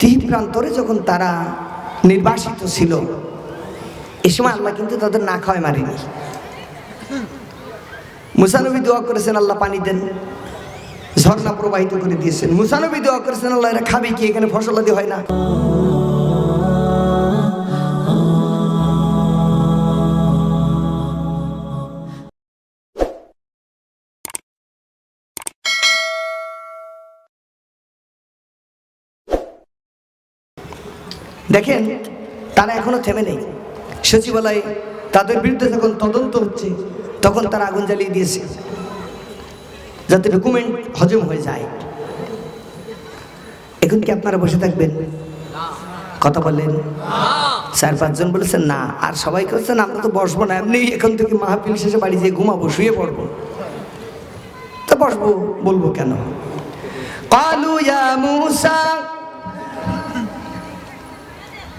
তিহি প্রান্তরে যখন তারা নির্বাসিত ছিল, এ সময় আল্লাহ কিন্তু তাদের না খাওয়ায় মারেনি। মুসানবী দোয়া করেছেন, আল্লাহ পানি দেন। ঝর্ণা প্রবাহিত করে দিয়েছেন। মুসানবী দোয়া করেছেন, আল্লাহ এরা খাবে কি? এখানে ফসলাদি হয় না। দেখেন, তারা এখনও থেমে নেই। সচিবালয়ে তাদের বিরুদ্ধে যখন তদন্ত হচ্ছে, তখন তারা আগুন জ্বালিয়ে দিয়েছে, যাতে ডকুমেন্ট হজম হয়ে যায়। এখন কি আপনারা বসে থাকবেন? কথা বললেন? চার পাঁচজন বলেছেন, না। আর সবাই করছেন আমরা তো বসবো না। এমনি এখন থেকে মাহফিল শেষে বাড়ি যেয়ে ঘুমাবো, শুয়ে পড়ব। তো বসবো, বলব কেন? ইয়া মুসা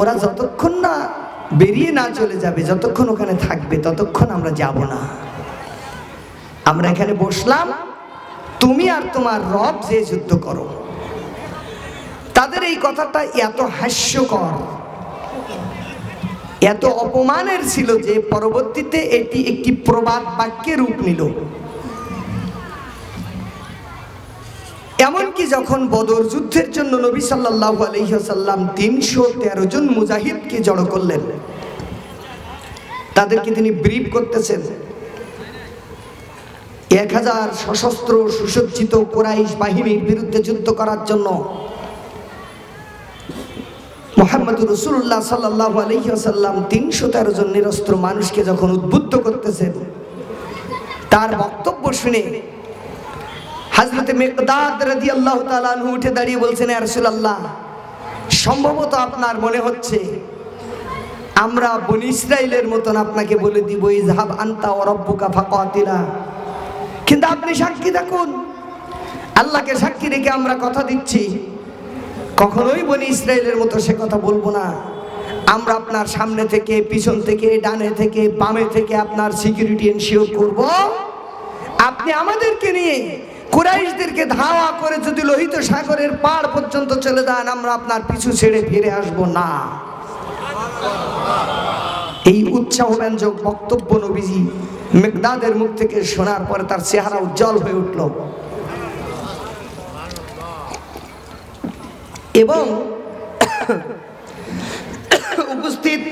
ওরা যতক্ষণ না বেরিয়ে না চলে যাবে, যতক্ষণ ওখানে থাকবে, ততক্ষণ আমরা যাব না। আমরা এখানে বসলাম, তুমি আর তোমার রব যে যুদ্ধ করো। তাদের এই কথাটা এত হাস্যকর, এত অপমানের ছিল যে পরবর্তীতে এটি একটি প্রবাদ বাক্যে রূপ নিল। এমনকি যখন বদর যুদ্ধের জন্য নবী সাল্লাহ আলহিহাসাল্লাম তিনশো তেরো জন মুজাহিদকে জড়ো করলেন, তাদেরকে তিনি ব্রিফ করতেছেন। এক হাজার সশস্ত্র সুসজ্জিত কোরাইশ বাহিনীর বিরুদ্ধে যুদ্ধ করার জন্য মোহাম্মদ রসুল্লাহ সাল্লাহ আলহিহাসাল্লাম তিনশো তেরো জন নিরস্ত্র মানুষকে যখন উদ্বুদ্ধ করতেছেন, তার বক্তব্য শুনে হাজরতে মেকদাদ রাদি আল্লাহ তালু উঠে দাঁড়িয়ে বলছেন আরসুল আল্লাহ সম্ভবত আপনার মনে হচ্ছে আমরা বনি ইসরায়েলের মতন আপনাকে বলে দিব ইজহাব আন্তা ওরব্বুকা ফাকাতিলা। কিন্তু আপনি সাক্ষী থাকুন, আল্লাহকে সাক্ষী রেখে আমরা কথা দিচ্ছি। কখনোই বনি ইসরায়েলের মতো সে কথা বলব না। আমরা আপনার সামনে থেকে, পিছন থেকে, ডানে থেকে, বামে থেকে আপনার সিকিউরিটি এনশিওর করব। আপনি আমাদেরকে নিয়ে কুরাইশদেরকে ধাওয়া করে যদি লোহিত সাগরের পাড় পর্যন্ত চলে যান, আমরা আপনার পিছু ছেড়ে ফিরে আসব না। এই উৎসাহ ব্যঞ্জক বক্তব্য নবীজি মেঘদাদের মুখ থেকে শোনার পরে তার চেহারা উজ্জ্বল হয়ে উঠল। এবং উপস্থিত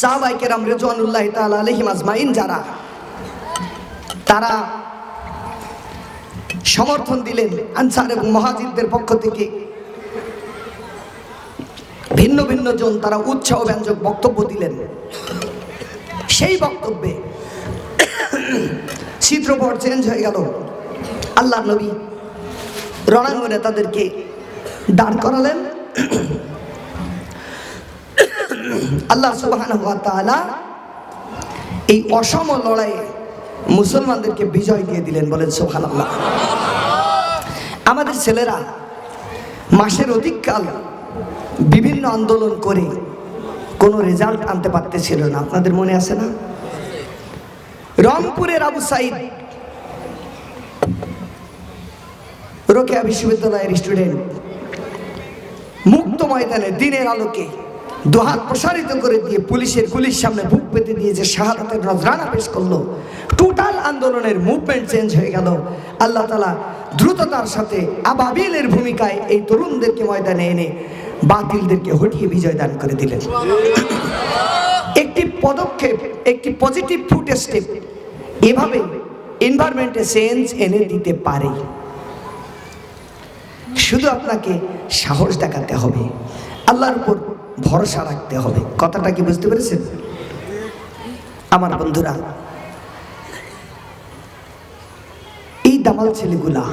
সাহবাইকেরাম রেজওয়ানুল্লাহ তাআলা আলাইহিম আজমাইন যারা তারা সমর্থন দিলেন আনসার এবং মহাজিদদের পক্ষ থেকে। ভিন্ন ভিন্ন জন তারা উৎসাহ ব্যঞ্জক বক্তব্য দিলেন। সেই বক্তব্যে চিত্রপট চেঞ্জ হয়ে গেল। আল্লাহ নবী রণাঙ্গনে তাদেরকে দাঁড় করালেন। আল্লাহ সুবাহ এই অসম লড়াইয়ে মুসলমানদেরকে বিজয় দিয়ে দিলেন বলেন সোহান আমাদের ছেলেরা মাসের অধিককাল বিভিন্ন আন্দোলন করে কোনো রেজাল্ট আনতে পারতেছিল না। আপনাদের মনে আছে না? রংপুরের আবু সাইদ রোকেয়া বিশ্ববিদ্যালয়ের স্টুডেন্ট মুক্ত ময়দানে দিনের আলোকে দুহাত প্রসারিত করে দিয়ে পুলিশের গুলির সামনে বুক পেতে দিয়ে যে শাহাদাতের নজরানা পেশ করল টোটাল আন্দোলনের মুভমেন্ট চেঞ্জ হয়ে গেল। আল্লাহ তালা দ্রুততার সাথে আবাবিলের ভূমিকায় এই তরুণদেরকে ময়দানে এনে বাতিলদেরকে হটিয়ে বিজয় দান করে দিলেন। একটি পদক্ষেপ একটি পজিটিভ ফুট স্টেপ এভাবে এনভায়রনমেন্টে চেঞ্জ এনে দিতে পারে। শুধু আপনাকে সাহস দেখাতে হবে। আল্লাহর উপর ভরসা রাখতে হবে। কথাটা কি বুঝতে পেরেছেন? আমার বন্ধুরা, এই দামাল ছেলেগুলা,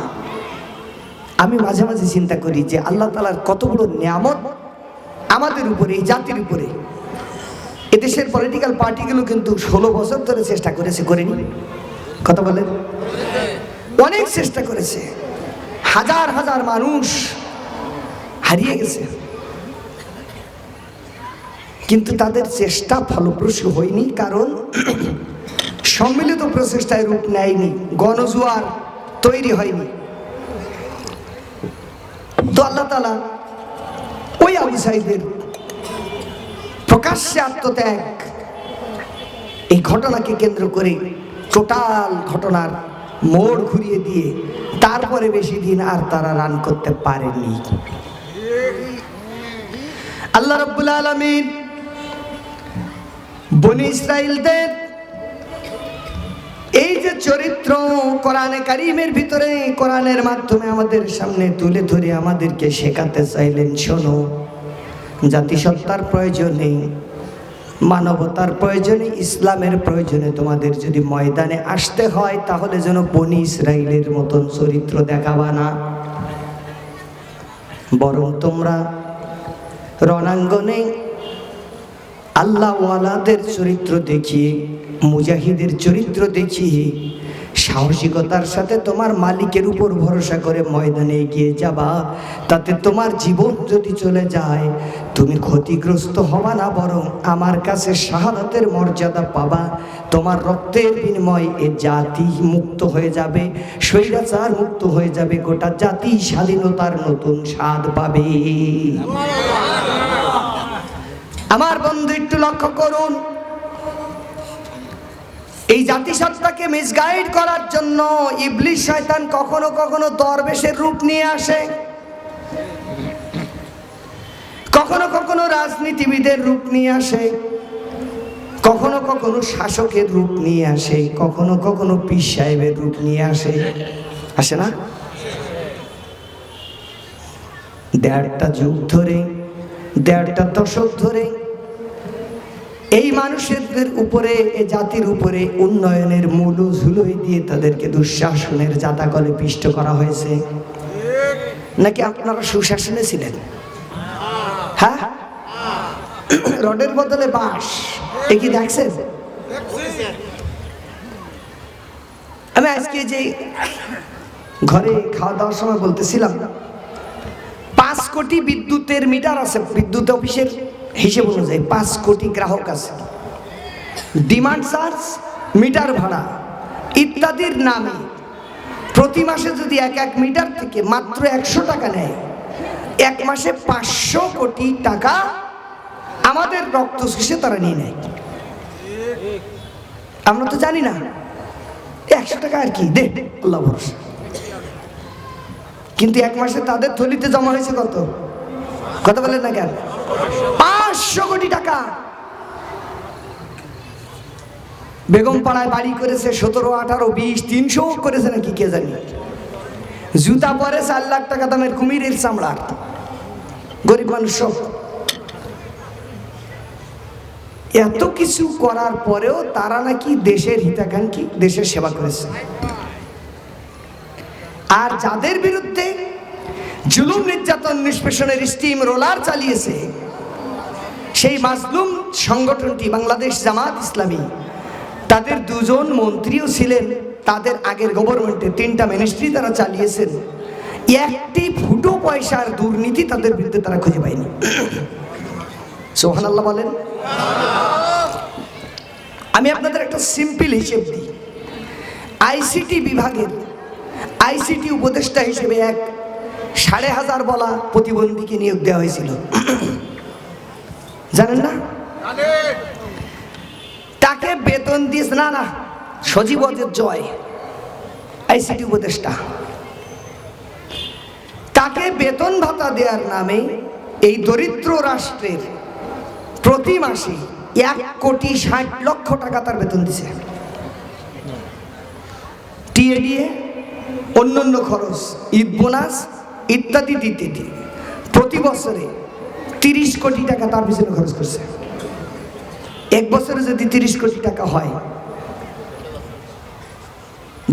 আমি মাঝে মাঝে চিন্তা করি যে আল্লাহ তালার কত বড় নিয়ামত আমাদের উপরে, এই জাতির উপরে। এদেশের পলিটিক্যাল পার্টিগুলো কিন্তু ষোলো বছর ধরে চেষ্টা করেছে, করেনি। কথা বলেন। অনেক চেষ্টা করেছে। হাজার হাজার মানুষ হারিয়ে গেছে। কিন্তু তাদের চেষ্টা ফলপ্রসূ হয়নি, কারণ সম্মিলিত প্রচেষ্টায় রূপ নেয়নি, গণজোয়ার তৈরি হয়নি। তো আল্লাহ তালা ওই আবু সাইদের প্রকাশ্যে আত্মত্যাগ, এই ঘটনাকে কেন্দ্র করে টোটাল ঘটনার মোড় ঘুরিয়ে দিয়ে তারপরে বেশি দিন আর তারা রান করতে পারেনি। আল্লাহ রব্বুল আলমিন বনি ইসরায়েলদের এই যে চরিত্র কোরআনে কারিমের ভিতরে, কোরআনের মাধ্যমে আমাদের সামনে তুলে ধরে আমাদেরকে শেখাতে চাইলেন, শোনো। জাতিসত্তার প্রয়োজনে, মানবতার প্রয়োজনে, ইসলামের প্রয়োজনে তোমাদের যদি ময়দানে আসতে হয়, তাহলে যেন বনি ইসরায়েলের মতন চরিত্র দেখাবা না। বরং তোমরা রণাঙ্গনে আল্লাহওয়ালাদের চরিত্র দেখিয়ে মুজাহিদের চরিত্র দেখিয়ে সাহসিকতার সাথে তোমার মালিকের উপর ভরসা করে ময়দানে এগিয়ে যাবা তাতে তোমার জীবন যদি চলে যায় তুমি ক্ষতিগ্রস্ত হবা না বরং আমার কাছে শাহাদাতের মর্যাদা পাবা তোমার রক্তের বিনিময় এ জাতি মুক্ত হয়ে যাবে স্বৈরাচার মুক্ত হয়ে যাবে গোটা জাতি স্বাধীনতার নতুন স্বাদ পাবে। আমার বন্ধু লক্ষ্য করুন। এই জাতিসত্তাকে মিসগাইড করার জন্য ইবলিশ শয়তান কখনো কখনো দরবেশের রূপ নিয়ে আসে। কখনো কখনো রাজনীতিবিদের রূপ নিয়ে আসে। কখনো কখনো শাসকের রূপ নিয়ে আসে। কখনো কখনো পীর সাহেবের রূপ নিয়ে আসে। আসে না? দেড়টা যুগ ধরে, দেড়টা দশক ধরে এই মানুষের উপরে এ জাতির উপরে উন্নয়নের মূল ঝুলোই দিয়ে তাদেরকে দুঃশাসনের জাতাকলে পিষ্ট করা হয়েছে। নাকি আপনারা সুশাসনে ছিলেন? হ্যাঁ? রডের বদলে বাঁশ। এ কি দেখছেন? আমি আজকে যে ঘরে খাওয়া দাওয়ার সময় বলতেছিলাম, পাঁচ কোটি বিদ্যুতের মিটার আছে, বিদ্যুৎ অফিসের। হিসেব অনুযায়ী পাঁচ কোটি গ্রাহক আছে। ডিমান্ড চার্জ মিটার ভাড়া, ইত্যাদির নামে প্রতি মাসে যদি এক এক মিটার থেকে মাত্র একশো টাকা নেয়, এক মাসে পাঁচশো কোটি টাকা আমাদের রক্ত শেষে তারা নিয়ে নেয়। আমরা তো জানি না, একশো টাকা আর কি? দে, আল্লাহ ভরসা। কিন্তু এক মাসে তাদের থলিতে জমা হয়েছে কত? কথা বলেন না কেন? পাঁচশো কোটি টাকা। বেগম পাড়ায় বাড়ি করেছে সতেরো, আঠারো, বিশ, তিনশো করেছে নাকি কে জানি। জুতা পরে চার লাখ টাকা দামের কুমিরের চামড়ার। গরিব মানুষ এত কিছু করার পরেও তারা নাকি দেশের হিতাকাঙ্ক্ষী, দেশের সেবা করেছে। আর যাদের বিরুদ্ধে জুলুম নির্যাতন নিষ্পেষণের স্টিম রোলার চালিয়েছে। সেই মাজলুম সংগঠনটি বাংলাদেশ জামাত ইসলামী। তাদের দুজন মন্ত্রীও ছিলেন, তাদের আগের গভর্নমেন্টে তিনটা মিনিস্ট্রি তারা চালিয়েছেন। একটি ফুটো পয়সার দুর্নীতি তাদের বিরুদ্ধে তারা খুঁজে পায়নি। সোহান আল্লাহ বলেন। আমি আপনাদের একটা সিম্পল হিসেব দিই। আইসিটি বিভাগের আইসিটি উপদেষ্টা হিসেবে এক সাড়ে হাজার বলা প্রতিবন্ধীকে নিয়োগ দেওয়া হয়েছিল। জানেন না? তাকে বেতন দিস না না। সজীবদের জয়, আইসিটি উপদেষ্টা। তাকে বেতন ভাতা দেওয়ার নামে এই দরিদ্র রাষ্ট্রের প্রতি মাসে এক কোটি ষাট লক্ষ টাকা তার বেতন দিছে। টিএডিএ, অন্যান্য খরচ, ঈদ বোনাস ইত্যাদি দিয়ে প্রতি বছরে তিরিশ কোটি টাকা তার পিছনে খরচ করছে। এক বছরে যদি তিরিশ কোটি টাকা হয়,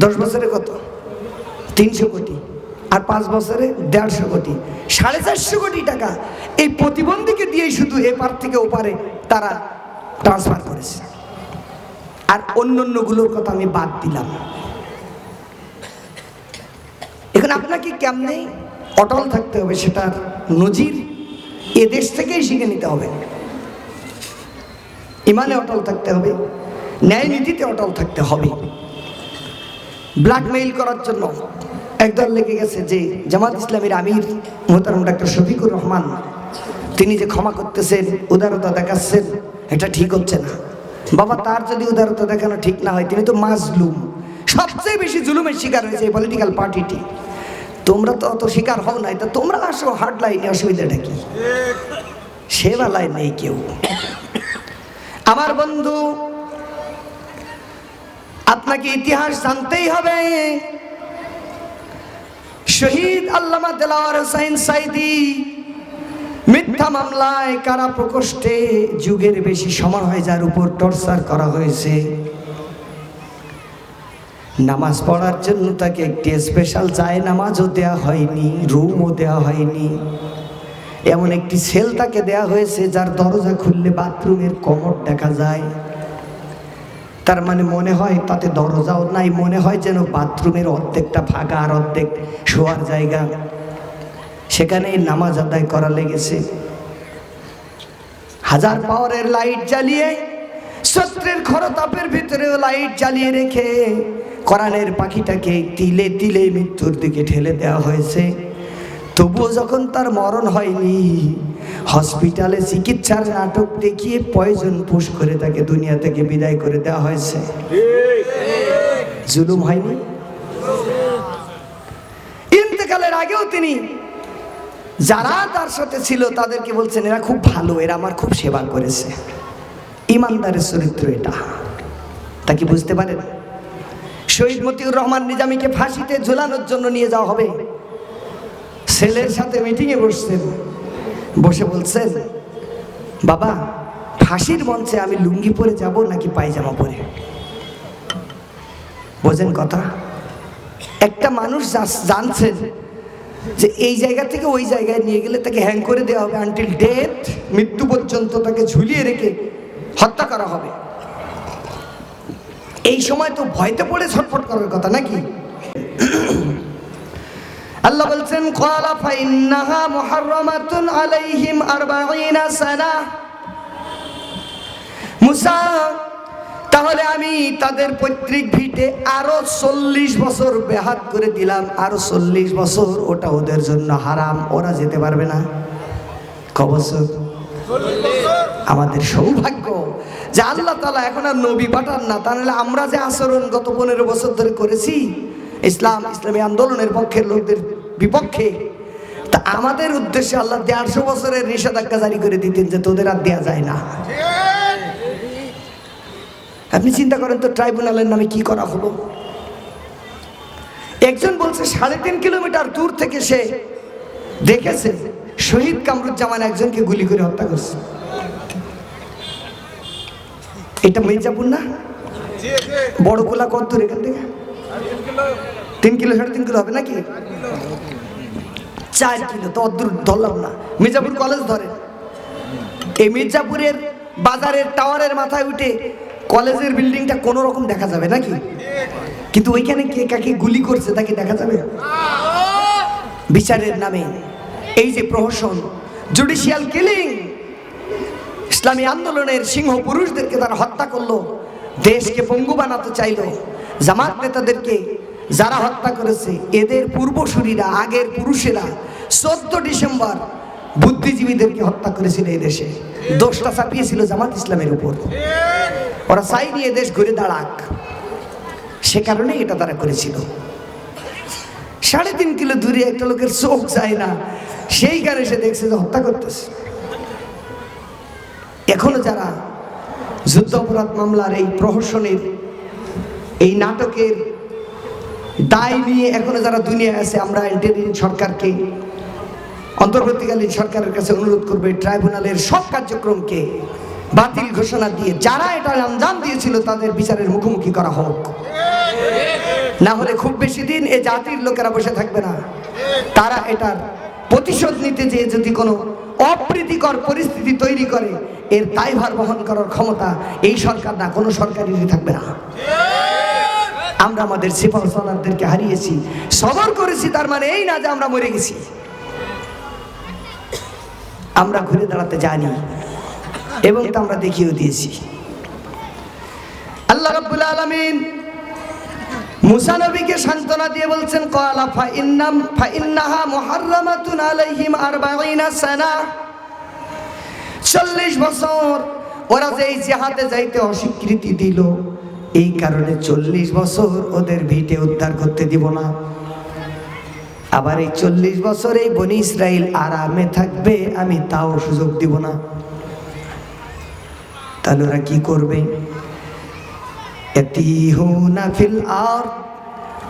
দশ বছরে কত? তিনশো কোটি। আর পাঁচ বছরে দেড়শো কোটি। সাড়ে চারশো কোটি টাকা এই প্রতিবন্ধীকে দিয়েই শুধু এপার থেকে ওপারে তারা ট্রান্সফার করেছে। আর অন্য অন্যগুলোর কথা আমি বাদ দিলাম। এখন আপনাকে কেমনে অটল থাকতে হবে সেটার নজির এ দেশ থেকেই শিখে নিতে হবে। ইমানে অটল থাকতে হবে ন্যায় নীতিতে অটল থাকতে হবে। ব্ল্যাকমেইল করার জন্য একদল লেগে গেছে যে জামাত ইসলামের আমির মোহতারম ডাক্তার শফিকুর রহমান, তিনি যে ক্ষমা করতেছেন, উদারতা দেখাচ্ছেন, এটা ঠিক হচ্ছে না। বাবা, তার যদি উদারতা দেখানো ঠিক না হয়, তিনি তো মাজলুম। সবচেয়ে বেশি জুলুমের শিকার হয়েছে এই পলিটিক্যাল পার্টিটি তোমরা তো অত শিকার হও নাই, তা তোমরা আসো হার্ড লাইনে অসুবিধাটা কি? বেলায় নেই কেউ। আমার বন্ধু, আপনাকে ইতিহাস জানতেই হবে। শহীদ আল্লামা দেলাওয়ার হোসাইন সাইদি, মিথ্যা মামলায় কারা প্রকোষ্ঠে যুগের বেশি সময় হয় যার উপর টর্চার করা হয়েছে। নামাজ পড়ার জন্য তাকে একটি স্পেশাল যায় নামাজও দেওয়া হয়নি রুমও দেওয়া হয়নি। এমন একটি সেল তাকে দেয়া হয়েছে যার দরজা খুললে বাথরুমের কমর দেখা যায়। তার মানে মনে হয় তাতে দরজাও নাই, মনে হয় যেন বাথরুমের অর্ধেকটা ফাঁকা আর অর্ধেক শোয়ার জায়গা। সেখানে নামাজ আদায় করা লেগেছে। হাজার পাওয়ারের লাইট জ্বালিয়ে শস্ত্রের খরতাপের ভিতরেও লাইট জ্বালিয়ে রেখে কোরআনের পাখিটাকে তিলে তিলে মৃত্যুর দিকে ঠেলে দেওয়া হয়েছে। তবুও যখন তার মরণ হয়নি, হসপিটালে চিকিৎসার নাটক দেখিয়ে পয়জন পুশ করে তাকে দুনিয়া থেকে বিদায় করে দেওয়া হয়েছে। জুলুম হয়নি? ইন্তেকালের আগেও তিনি যারা তার সাথে ছিল তাদেরকে বলছেন, এরা খুব ভালো, এরা আমার খুব সেবা করেছে। ইমানদারের চরিত্র এটা। তা কি বুঝতে পারেন? শহীদ মতিউর রহমান নিজামীকে ফাঁসিতে ঝুলানোর জন্য নিয়ে যাওয়া হবে। ছেলের সাথে মিটিংয়ে বসছেন। বসে বলছেন, বাবা, ফাঁসির মঞ্চে আমি লুঙ্গি পরে যাব নাকি পায়জামা পরে? বোঝেন কথা। একটা মানুষ জানছেন যে এই জায়গা থেকে ওই জায়গায় নিয়ে গেলে তাকে হ্যাং করে দেওয়া হবে আনটিল ডেথ মৃত্যু পর্যন্ত তাকে ঝুলিয়ে রেখে হত্যা করা হবে। এই সময় তো ভয়তে পড়ে ছটফট করার কথা নাকি? আল্লাহ বলছেন, ক্বালা ফাইন্নাহা মুহাররামাতুন আলাইহিম 40 সানা। মুসা, তাহলে আমি তাদের পৈতৃক ভিটে আরও চল্লিশ বছর বেহাত করে দিলাম। আরও চল্লিশ বছর ওটা ওদের জন্য হারাম, ওরা যেতে পারবে না। ক বছর আমাদের সৌভাগ্য যে আল্লাহ তালা এখন আর নবী পাঠান না। তাহলে আমরা যে আচরণ গত পনেরো বছর ধরে করেছি, ইসলাম, ইসলামী আন্দোলনের পক্ষের লোকদের বিপক্ষে, তা আমাদের উদ্দেশ্যে আল্লাহ দেড়শো বছরের নিষেধাজ্ঞা জারি করে দিতেন যে তোদের আর দেওয়া যায় না। আপনি চিন্তা করেন তো ট্রাইব্যুনালের নামে কি করা হলো? একজন বলছে, সাড়ে তিন কিলোমিটার দূর থেকে সে দেখেছে, শহীদ কামরুজ্জামান একজনকে গুলি করে হত্যা করছে। এটা মির্জাপুর না? বড় কোলা কত দূর এখান থেকে? তিন কিলো সাড়ে তিন কিলো হবে নাকি? চার কিলো, তো অদূর ধরলাম না। মির্জাপুর কলেজ ধরে। এই মির্জাপুরের বাজারের টাওয়ারের মাথায় উঠে কলেজের বিল্ডিংটা কোনো রকম দেখা যাবে নাকি? কিন্তু ওইখানে কে কাকে গুলি করছে তাকে দেখা যাবে? বিচারের নামে। এই যে প্রহসন জুডিশিয়াল কিলিং ইসলামী আন্দোলনের সিংহ পুরুষদেরকে তারা হত্যা করল, দেশকে পঙ্গু বানাতে চাইলো, জামাত নেতাদেরকে যারা হত্যা করেছে, এদের পূর্বসূরীরা, আগের পুরুষেরা চোদ্দ ডিসেম্বর বুদ্ধিজীবীদেরকে হত্যা করেছিল এই দেশে। দোষটা চাপিয়েছিল জামাত ইসলামের উপর। ওরা চাইনি এ দেশ ঘুরে দাঁড়াক। সে কারণে এটা তারা করেছিল। সাড়ে তিন কিলো দূরে একটা লোকের চোখ যায় না, সেই কারণে সে দেখছে যে হত্যা করতেছে। এখনও যারা যুদ্ধ অপরাধ মামলার এই প্রহসনের এই নাটকের দায় নিয়ে এখনও যারা দুনিয়ায় আছে, আমরা ইন্টারিম সরকারকে, অন্তর্বর্তীকালীন সরকারের কাছে অনুরোধ করবে ট্রাইব্যুনালের সব কার্যক্রমকে বাতিল ঘোষণা দিয়ে, যারা এটা আঞ্জাম দিয়েছিল, তাদের বিচারের মুখোমুখি করা হোক। না হলে খুব বেশি দিন এ জাতির লোকেরা বসে থাকবে না। তারা এটার প্রতিশোধ নিতে যেয়ে যদি কোনো অপ্রীতিকর পরিস্থিতি তৈরি করে এর দায়ভার বহন করার ক্ষমতা এই সরকার না, কোনো সরকারেরই থাকবে না। আমরা আমাদের সিপাহ সালারদেরকে হারিয়েছি, সবর করেছি, তার মানে এই না যে আমরা মরে গেছি। আমরা ঘুরে দাঁড়াতে জানি এবং তা আমরা দেখিয়েও দিয়েছি। আল্লাহ রাব্বুল আলামিন মুসা নবীকে সান্ত্বনা দিয়ে বলছেন কলা ফা ইন্নাম ফা ইন্নাহা মুহাররামাতুন আলাইহিম আরবাঈনা সানা। 40 বছর। ওরা যে এই জিহাদে যাইতে অস্বীকৃতি দিল, এই কারণে চল্লিশ বছর ওদের ভিটে উদ্ধার করতে দিব না। আবার এই চল্লিশ বছর এই বনি ইসরায়েল আরামে থাকবে, আমি তাও সুযোগ দিব না। তাহলে ওরা কি করবে?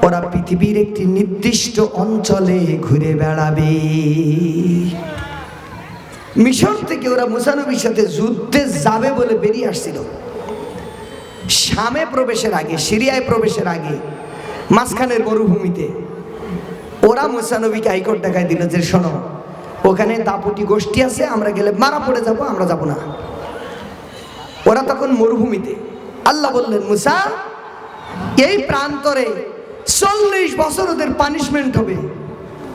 ওরা পৃথিবীর একটি নির্দিষ্ট অঞ্চলে ঘুরে বেড়াবে। মিশর থেকে ওরা মুসানবীর সাথে যুদ্ধে যাবে বলে বেরিয়ে আসছিল। শামে প্রবেশের আগে, সিরিয়ায় প্রবেশের আগে, মাঝখানের মরুভূমিতে ওরা মুসানবীকে হাইকোর্ট দেখায় দিল যে, শোনো, ওখানে দাপুটি গোষ্ঠী আছে, আমরা গেলে মারা পড়ে যাব, আমরা যাব না। ওরা তখন মরুভূমিতে, আল্লাহ বললেন, মুসা, এই প্রান্তরে চল্লিশ বছর ওদের পানিশমেন্ট হবে।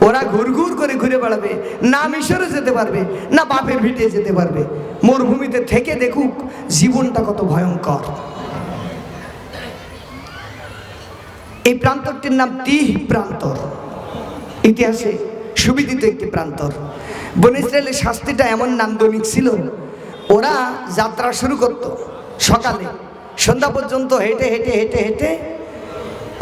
ওরা ঘুর ঘুর করে ঘুরে বেড়াবে, না মিশরে যেতে পারবে, না বাপের ভিটে যেতে পারবে। মরুভূমিতে থেকে দেখুক জীবনটা কত ভয়ঙ্কর। এই প্রান্তরটির নাম তিহ প্রান্তর। ইতিহাসে সুবিদিত একটি প্রান্তর। বন ইসরায়েলের শাস্তিটা এমন নান্দনিক ছিল, ওরা যাত্রা শুরু করত সকালে। সন্ধ্যা পর্যন্ত হেঁটে হেঁটে হেঁটে হেঁটে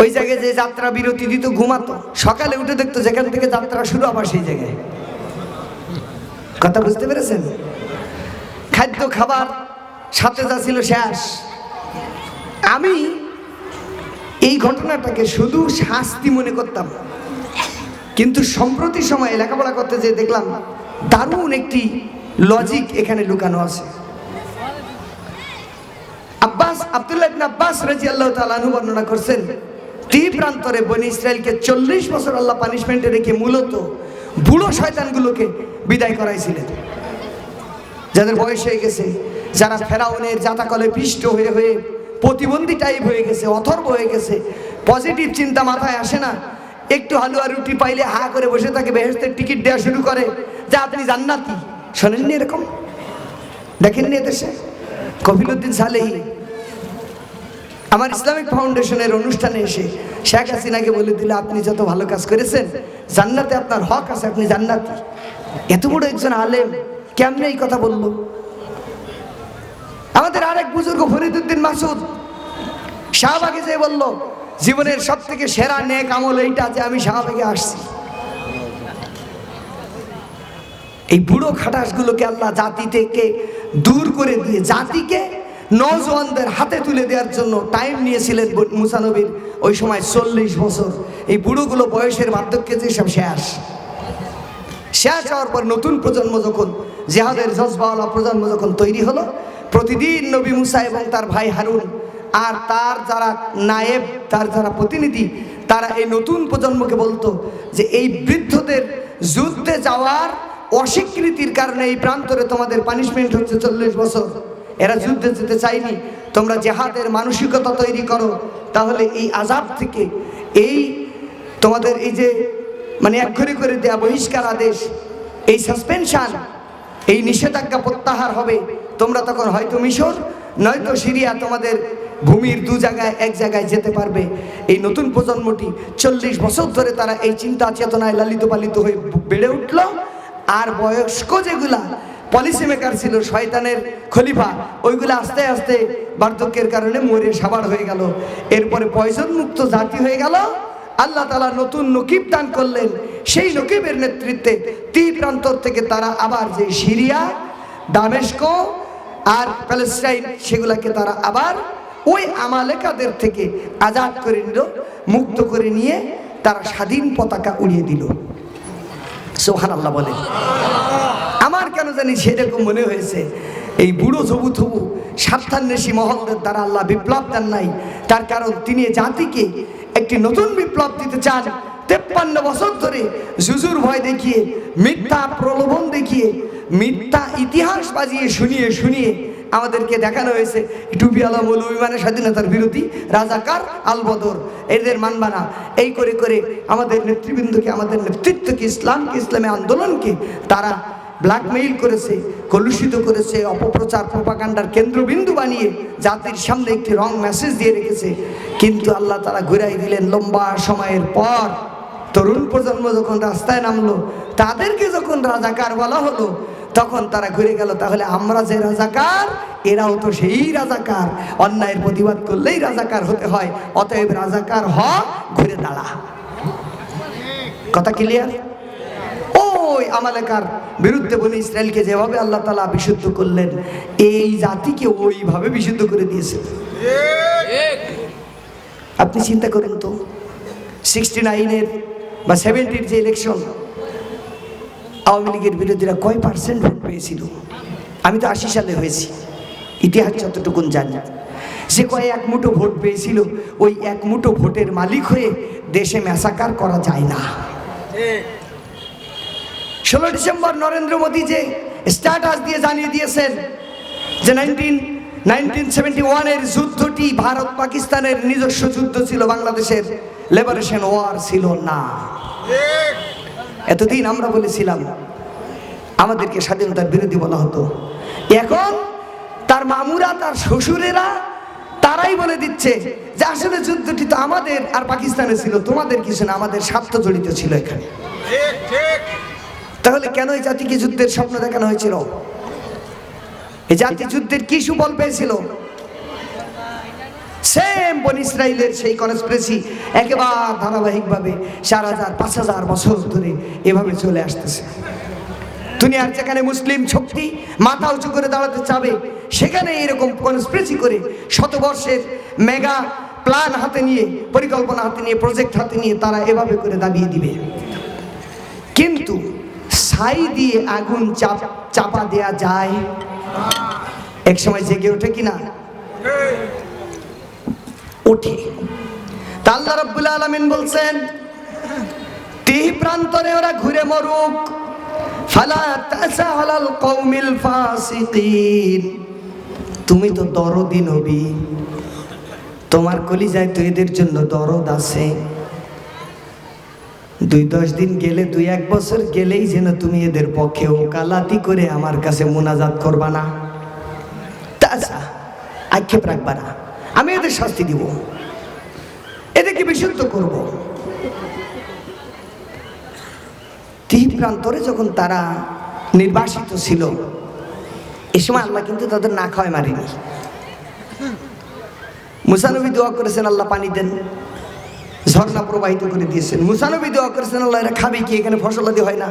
ওই জায়গায় যে যাত্রা বিরতি দিত, ঘুমাতো। সকালে উঠে দেখতো যেখান থেকে যাত্রা শুরু, আবার সেই জায়গায়। কথা বুঝতে পেরেছেন? খাদ্য, খাবার, সাথে যা ছিল শেষ। আমি এই ঘটনাটাকে শুধু শাস্তি মনে করতাম। কিন্তু সম্প্রতি সময়ে লেখাপড়া করতে যে দেখলাম, দারুণ একটি লজিক এখানে লুকানো আছে। আব্বাস, আব্দুল্লাহ আব্বাস রাদিয়াল্লাহু তাআলা আনহু বর্ণনা করছেন তি প্রান্তরে বনি ইসরায়েলকে চল্লিশ বছর আল্লাহ পানিশমেন্টে রেখে মূলত বুড়ো শয়তানগুলোকে বিদায় করাইছিলেন। যাদের বয়স হয়ে গেছে, যারা ফেরাউনের জাতাকলে পিষ্ট হয়ে হয়ে প্রতিবন্ধী টাইপ হয়ে গেছে, অথর্ব হয়ে গেছে পজিটিভ চিন্তা মাথায় আসে না, একটু হালুয়া রুটি পাইলে হা করে বসে থাকে বেহেস্তের টিকিট দেওয়া শুরু করে, যে আপনি জান্নাতি। শোনেননি এরকম? দেখেননি এদেশে? কফিলুদ্দিন সালেহি আমার ইসলামিক ফাউন্ডেশনের অনুষ্ঠানে এসে শেখ হাসিনাকে বলে দিলে, আপনি যত ভালো কাজ করেছেন, জান্নাতে আপনার হক আছে, আপনি জান্নাতি। এত বড় একজন আলেম, কেমনে এই কথা বলল আমাদের আরেক বুজুর্গ ফরিদুদ্দিন মাসুদ, শাহবাগে যে বলল, জীবনের সব থেকে সেরা নেক আমল এইটা যে আমি শাহবাগে আসছি। এই বুড়ো খাটাসগুলোকে আল্লাহ জাতি থেকে দূর করে দিয়ে, জাতিকে নজওয়ানদের হাতে তুলে দেওয়ার জন্য টাইম নিয়েছিলেন মুসানবীর ওই সময় চল্লিশ বছর। এই বুড়োগুলো বয়সের বার্ধক্যে যে সব শেষ। শেষ হওয়ার পর নতুন প্রজন্ম যখন, জেহাদের জজবাওয়ালা প্রজন্ম যখন তৈরি হলো, প্রতিদিন নবী মুসা এবং তার ভাই হারুন আর তার যারা নায়েব, তার যারা প্রতিনিধি, তারা এই নতুন প্রজন্মকে বলতো যে এই বৃদ্ধদের যুদ্ধে যাওয়ার অস্বীকৃতির কারণে এই প্রান্তরে তোমাদের পানিশমেন্ট হচ্ছে চল্লিশ বছর। এরা যুদ্ধে যেতে চায়নি। তোমরা জেহাদের মানসিকতা তৈরি করো। তাহলে এই আজাব থেকে এই তোমাদের এই যে মানে একঘরে করে দেয়া বহিষ্কার আদেশ, এই সাসপেনশন এই নিষেধাজ্ঞা প্রত্যাহার হবে। তোমরা তখন হয়তো মিশর, নয়তো সিরিয়া তোমাদের ভূমির দু জায়গায়, এক জায়গায় যেতে পারবে। এই নতুন প্রজন্মটি চল্লিশ বছর ধরে তারা এই চিন্তা চেতনায় লালিত পালিত হয়ে বেড়ে উঠল। আর বয়স্ক যেগুলা পলিসি মেকার ছিল, শয়তানের খলিফা। ওইগুলো আস্তে আস্তে বার্ধক্যের কারণে মরে সাবার হয়ে গেল। এরপরে পয়জন মুক্ত জাতি হয়ে গেল। আল্লাহ তালা নতুন নকিব দান করলেন। সেই নকিবের নেতৃত্বে তি প্রান্তর থেকে তারা আবার যে সিরিয়া, দামেস্ক আর প্যালেস্টাইন, সেগুলাকে তারা আবার ওই আমালেকাদের থেকে আজাদ করে নিল, মুক্ত করে নিয়ে তারা স্বাধীন পতাকা উড়িয়ে দিল। সোহান আল্লাহ কেন জানি সেরকম মনে হয়েছে। এই বুড়ো থবু থবু স্বার্থান্বেষী মহলদের দ্বারা আল্লাহ বিপ্লব দেন নাই। তার কারণ তিনি জাতিকে একটি নতুন বিপ্লব দিতে চান। তেপ্পান্ন বছর ধরে জুজুর ভয় দেখিয়ে, মিথ্যা প্রলোভন দেখিয়ে, মিথ্যা ইতিহাস বাজিয়ে শুনিয়ে শুনিয়ে আমাদেরকে দেখানো হয়েছে। টুপি আলম মানে স্বাধীনতার বিরোধী রাজাকার আলবদর। এদের মানবানা এই করে করে আমাদের নেতৃবৃন্দকে, আমাদের নেতৃত্বকে, ইসলামকে, ইসলামী আন্দোলনকে তারা ব্ল্যাকমেইল করেছে, কলুষিত করেছে, অপপ্রচার, প্রপাগান্ডার কেন্দ্রবিন্দু বানিয়ে জাতির সামনে একটি রং মেসেজ দিয়ে রেখেছে। কিন্তু আল্লাহ তারা ঘুরাই দিলেন লম্বা সময়ের পর। তরুণ প্রজন্ম যখন রাস্তায় নামলো, তাদেরকে যখন রাজাকার বলা হলো, তখন তারা ঘুরে গেল, তাহলে আমরা যে রাজাকার, এরাও তো সেই রাজাকার। অন্যায়ের প্রতিবাদ করলেই রাজাকার হতে হয়, অতএব রাজাকার হ, ঘুরে দাঁড়া। কথা ক্লিয়ার ওই আমালেকার বিরুদ্ধে বলে ইসরায়েলকে যেভাবে আল্লাহ তালা বিশুদ্ধ করলেন, এই জাতিকে ওইভাবে বিশুদ্ধ করে দিয়েছে। আপনি চিন্তা করেন তো সিক্সটি নাইনের বা সেভেন্টির যে ইলেকশন আওয়ামী লীগের বিরোধীরা কয় পার্সেন্ট ভোট পেয়েছিল? আমি তো আশি সালে হয়েছি, ইতিহাস যতটুকুন জানি। সে কয় এক মুঠো ভোট পেয়েছিল, ওই এক মুঠো ভোটের মালিক হয়ে দেশে ম্যাসাকার করা যায় না। ষোলো ডিসেম্বর নরেন্দ্র মোদী যে স্ট্যাটাস দিয়ে জানিয়ে দিয়েছেন যে নাইনটিন নাইনটিন সেভেন্টি ওয়ানের যুদ্ধটি ভারত পাকিস্তানের নিজস্ব যুদ্ধ ছিল, বাংলাদেশের লেবারেশন ওয়ার ছিল না। এতদিন আমরা বলেছিলাম, আমাদেরকে স্বাধীনতার বিরোধী বলা হতো। এখন তার মামুরা, তার শ্বশুরেরা, তারাই বলে দিচ্ছে যে আসলে যুদ্ধটি তো আমাদের আর পাকিস্তানে ছিল, তোমাদের কিছু না, আমাদের স্বার্থ জড়িত ছিল এখানে। তাহলে কেন এই জাতিকে যুদ্ধের স্বপ্ন দেখানো হয়েছিল? এই জাতি যুদ্ধের কি সুফল পেয়েছিল? সেম বন ইসরায়েলের সেই কনস্পিরেসি একেবারে ধারাবাহিকভাবে চার হাজার, পাঁচ হাজার বছর ধরে এভাবে চলে আসতেছে। দুনিয়ার যেখানে মুসলিম শক্তি মাথা উঁচু করে দাঁড়াতে চাবে, সেখানে এরকম কনস্পিরেসি করে শতবর্ষের মেগা প্ল্যান হাতে নিয়ে, পরিকল্পনা হাতে নিয়ে প্রজেক্ট হাতে নিয়ে তারা এভাবে করে দাবিয়ে দিবে। ছাই দিয়ে আগুন চাপ, চাপা দেয়া যায়। এক সময় জেগে ওঠে কিনা ওঠে। তা আল্লাহ রাব্বুল আলামিন বলছেন তিহি প্রান্তরে ওরা ঘুরে মরুক। ফালা তাসা আলাল কওমিল ফাসিকিন। তুমি তো দরদি নবী। তোমার কলিজায় তো এদের জন্য দরদ আছে। দুই দশ দিন গেলে, দুই এক বছর গেলেই যেন তুমি এদের পক্ষে ওকালাতি করে আমার কাছে মোনাজাত করবা না। তাছা আক্ষেপ রাখবা না। আমি এদের শাস্তি দিব। এদেরকে বিশুদ্ধ করব। তিন প্রান্তরে যখন তারা নির্বাসিত ছিল, এ সময় আল্লাহ কিন্তু তাদের না খাওয়ায় মারিনি। মুসানবী দোয়া করেছেন, আল্লাহ পানি দেন। ঝর্ণা প্রবাহিত করে দিয়েছেন। মুসানবী দোয়া করেছেন, আল্লাহ এরা খাবে কি? এখানে ফসলাদি হয় না।